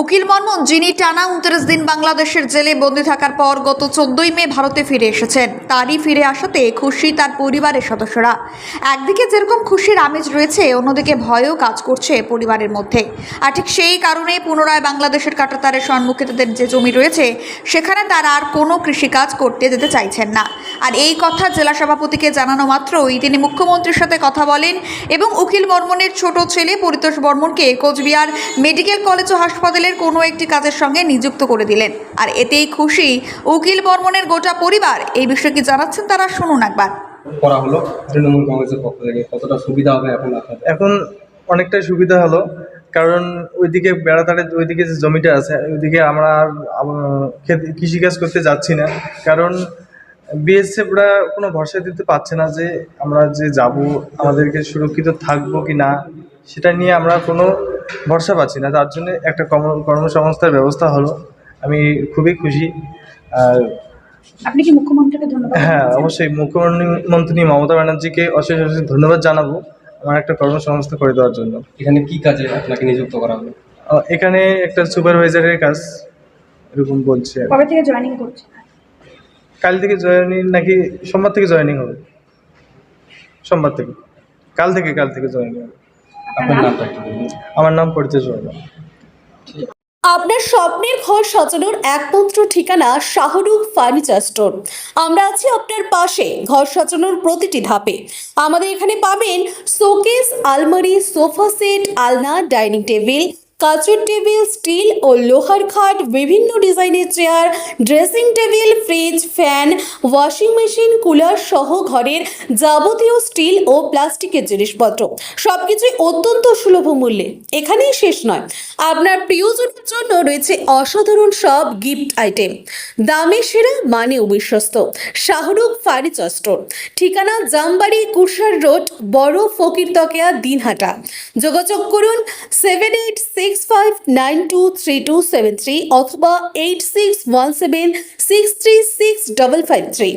উকিল মর্মন যিনি টানা উনত্রিশ দিন বাংলাদেশের জেলে বন্দী থাকার পর গত চোদ্দই মে ভারতে ফিরে এসেছেন। তারই ফিরে আসাতে খুশি তার পরিবারের সদস্যরা। একদিকে যেরকম খুশির আমেজ রয়েছে, অন্যদিকে ভয়ও কাজ করছে পরিবারের মধ্যে। আর ঠিক সেই কারণে পুনরায় বাংলাদেশের কাটাতারের সম্মুখে তাদের যে জমি রয়েছে, সেখানে তারা আর কোনো কৃষিকাজ করতে যেতে চাইছেন না। আর এই কথা জেলা সভাপতিকে জানানো মাত্রই তিনি মুখ্যমন্ত্রীর সাথে কথা বলেন এবং উকিল বর্মনের ছোট ছেলে পরিতোষ বর্মনকে কোচবিহার মেডিকেল কলেজ ও হাসপাতালের কোনো একটি কাজের সঙ্গে নিযুক্ত করে দিলেন। আর এতেই খুশি উকিল বর্মনের গোটা পরিবার। এই বিষয়ে কি জানাচ্ছেন তারা? শুনুন একবার। করা হলো। তৃণমূল কংগ্রেসের পক্ষ থেকে কতটা সুবিধা হবে এখন আপনাদের? এখন অনেকটাই সুবিধা হলো। কারণ ওইদিকে বেড়াতারের ওইদিকে যে জমিটা আছে ওইদিকে আমরা আর কৃষিকাজ করতে যাচ্ছি না। কারণ বিএসএফরা কোনো ভরসা দিতে পারছে না যে আমরা যে যাব আমাদেরকে সুরক্ষিত থাকব কি না সেটা নিয়ে আমরা কোনো ভরসা পাচ্ছি না। তার জন্য একটা কর্ম কর্মসংস্থার ব্যবস্থা হলো। আমি খুবই খুশি। আর আপনি কি মুখ্যমন্ত্রীকে ধন্যবাদ হ্যাঁ অবশ্যই। মুখ্যমন্ত্রী মমতা ব্যানার্জিকে অশেষ অশেষ ধন্যবাদ জানাব আমার একটা কর্মসংস্থা করে দেওয়ার জন্য। এখানে কি কাজে আপনাকে নিযুক্ত করা হলো? এখানে একটা সুপারভাইজারের কাজ এরকম বলছে কবে থেকে জয়েনিং করছেন? কাল থেকে জয়েনিং নাকি সোমবার থেকে জয়েনিং হবে? সোমবার থেকে। কাল থেকে কাল থেকে জয়েনিং হবে। আপনার নামটা আমার নাম পরিচয় শর্মা আপনার স্বপ্নের ঘর সাজানোর একমাত্র ঠিকানা শাহরুখ ফার্নিচার স্টোর। আমরা আছি আপনার পাশে ঘর সাজানোর প্রতিটি ধাপে। আমাদের এখানে পাবেন শোকেস আলমারি সোফা সেট আলনা ডাইনিং টেবিল কাচের টেবিল, স্টিল ও লোহার খাট, বিভিন্ন ডিজাইনের chair, dressing table, fridge, fan, washing machine, cooler সহ ঘরের যাবতীয় স্টিল ও প্লাস্টিকের জিনিসপত্র। সবকিছুই অত্যন্ত সুলভ মূল্যে। এখানেই শেষ নয়। আপনার প্রিয়জনের জন্য রয়েছে অসাধারণ সব গিফট আইটেম। দামে সেরা মানে বিশ্বস্ত। Shahrukh furniture store. ঠিকানা জামবাড়ি কুরসার রোড, বড় ফকির তকেয়া, দিনহাটা। যোগাযোগ করুন seven eight six five nine two three two seven three অথবা eight six one seven six three six double five three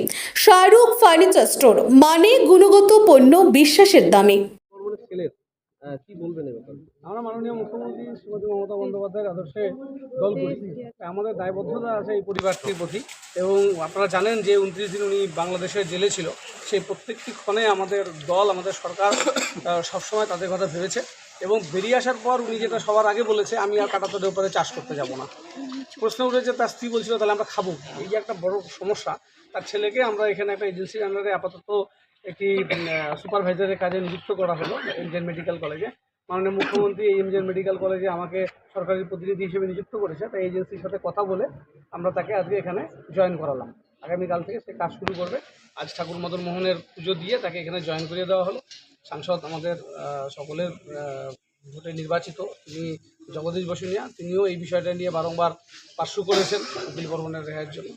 Shahrukh furniture store মানে গুণগত পণ্য বিশ্বাসের দামে। আমরা মাননীয় মুখ্যমন্ত্রী শ্রীমতী মমতা বন্দ্যোপাধ্যায়ের আদর্শে দল করি আমাদের দায়বদ্ধতা আছে এই পরিবারটির প্রতি এবং আপনারা জানেন যে উনত্রিশ দিন উনি বাংলাদেশের জেলে ছিল। সেই প্রত্যেকটি ক্ষণে আমাদের দল আমাদের সরকার সবসময় তাদের কথা ভেবেছে এবং বেরিয়ে আসার পর উনি যেটা সবার আগে বলেছে আমি আর কাটাতরের উপরে চাষ করতে যাব না। প্রশ্ন উঠেছে তার স্ত্রী বলছিল তাহলে আমরা খাব এই যে একটা বড় সমস্যা। তার ছেলেকে আমরা এখানে একটা এজেন্সির আন্ডারে আপাতত একটি সুপারভাইজারের কাজে নিযুক্ত করা হলো ইন্ডিয়ান মেডিকেল কলেজে। মাননীয় মুখ্যমন্ত্রী এই এমজিএন মেডিকেল কলেজে আমাকে সরকারি প্রতিনিধি হিসেবে নিযুক্ত করেছে। তাই এজেন্সির সাথে কথা বলে আমরা তাকে আজকে এখানে জয়েন করালাম। আগামীকাল থেকে সে কাজ শুরু করবে। আজ ঠাকুর মদন মোহনের পুজো দিয়ে তাকে এখানে জয়েন করিয়ে দেওয়া হলো। সাংসদ আমাদের সকলের ভোটে নির্বাচিত। তিনি জগদীশ বসুনিয়া। তিনিও এই বিষয়টা নিয়ে বারংবার পার্শ্ব করেছেন বিল বর্মনের রেহাইয়ের জন্য।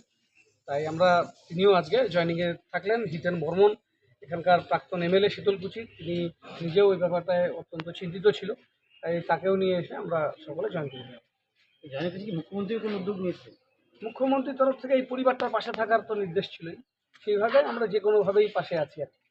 তাই আমরা, তিনিও আজকে জয়নিংয়ে থাকলেন। হিতেন বর্মন এখানকার প্রাক্তন এমএলএ শীতলকুচি তিনি নিজেও এই ব্যাপারটায় অত্যন্ত চিন্তিত ছিল। তাই তাকেও নিয়ে এসে আমরা সকলে জয়েন করি জানিয়েছি কি মুখ্যমন্ত্রী কোনো উদ্যোগ নিয়েছে? মুখ্যমন্ত্রীর তরফ থেকে এই পরিবারটার পাশে থাকার তো নির্দেশ ছিলই। সেইভাবে আমরা যে কোনোভাবেই পাশে আছি আর কি।